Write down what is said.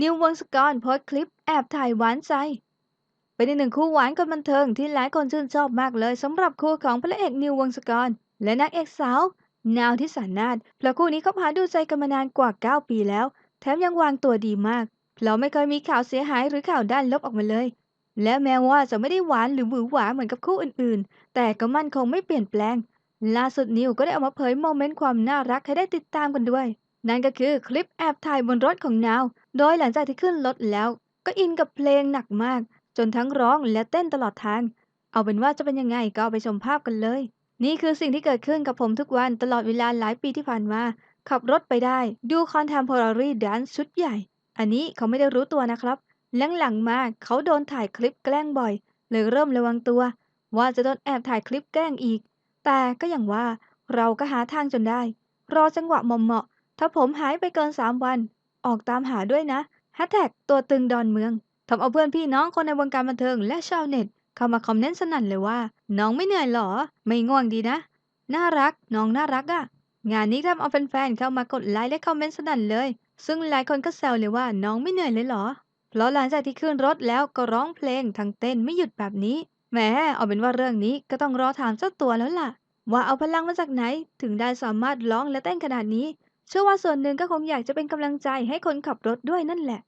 นิววงศกรโพสคลิปแอบถ่ายหวานใจ เป็นอีกหนึ่งคู่หวานคนบันเทิงที่หลายคนชื่นชอบมากเลยสำหรับคู่ของพระเอกนิววงศกร และนางเอกสาวนาวที่สานาถเพราะคู่นี้เขาหาดูใจกันมานานกว่า 9 ปีแล้ว แถมยังวางตัวดีมากเพราะไม่เคยมีข่าวเสียหายหรือข่าวด้านลบออกมาเลย และแม้ว่าจะไม่ได้หวานหรือหวือหวาเหมือนกับคู่อื่นๆ แต่ก็มั่นคงไม่เปลี่ยนแปลงล่าสุดนิวก็ได้ออกมาเผยโมเมนต์ความน่ารักให้ได้ติดตามกันด้วย นั่นก็คือคลิปแอบถ่ายบนรถของนาว โดยหลังจากที่ขึ้นรถแล้ว ก็อินกับเพลงหนักมาก จนทั้งร้องและเต้นตลอดทาง เอาเป็นว่าจะเป็นยังไงก็ไปชมภาพกันเลย นี่คือสิ่งที่เกิดขึ้นกับผมทุกวันตลอดเวลาหลายปีที่ผ่านมา ขับรถไปได้ ดูคอนเทมพอรารีแดนชุดใหญ่ อันนี้เขาไม่ได้รู้ตัวนะครับหลังๆมาเขาโดนถ่ายคลิปแกล้งบ่อย เลยเริ่มระวังตัว ว่าจะโดนแอบถ่ายคลิปแกล้งอีก แต่ก็อย่างว่าเราก็หาทางจนได้ รอจังหวะเหมาะ ถ้าผมหายไปเกิน3วัน ออกตามหาด้วยนะแฮชแท็กตัวตึงดอนเมืองทำเอาเพื่อนพี่น้องคนในวงการบันเทิงและชาวเน็ต เข้ามาคอมเมนต์สนั่นเลยว่า น้องไม่เหนื่อยหรอ ไม่ง่วงดีนะ น่ารัก น้องน่ารักอะ่ะ งานนี้ทำเอาแฟนๆเข้ามากดไลค์และคอมเมนต์สนั่นเลย ซึ่งหลายคนก็แซวเลยว่าน้องไม่เหนื่อยเลยหรอ เพราะหลังจากที่ขึ้นรถแล้วก็ร้องเพลงทั้งเต้นไม่หยุดแบบนี้แหมเอาเป็นว่าเรื่องนี้ก็ต้องรอถามเจ้าตัวแล้วล่ะ ว่าเอาพลังมาจากไหนถึงได้สามารถร้องและเต้นขนาดนี้ เชื่อว่าส่วนหนึ่งก็คงอยากจะเป็นกำลังใจให้คนขับรถด้วยนั่นแหละ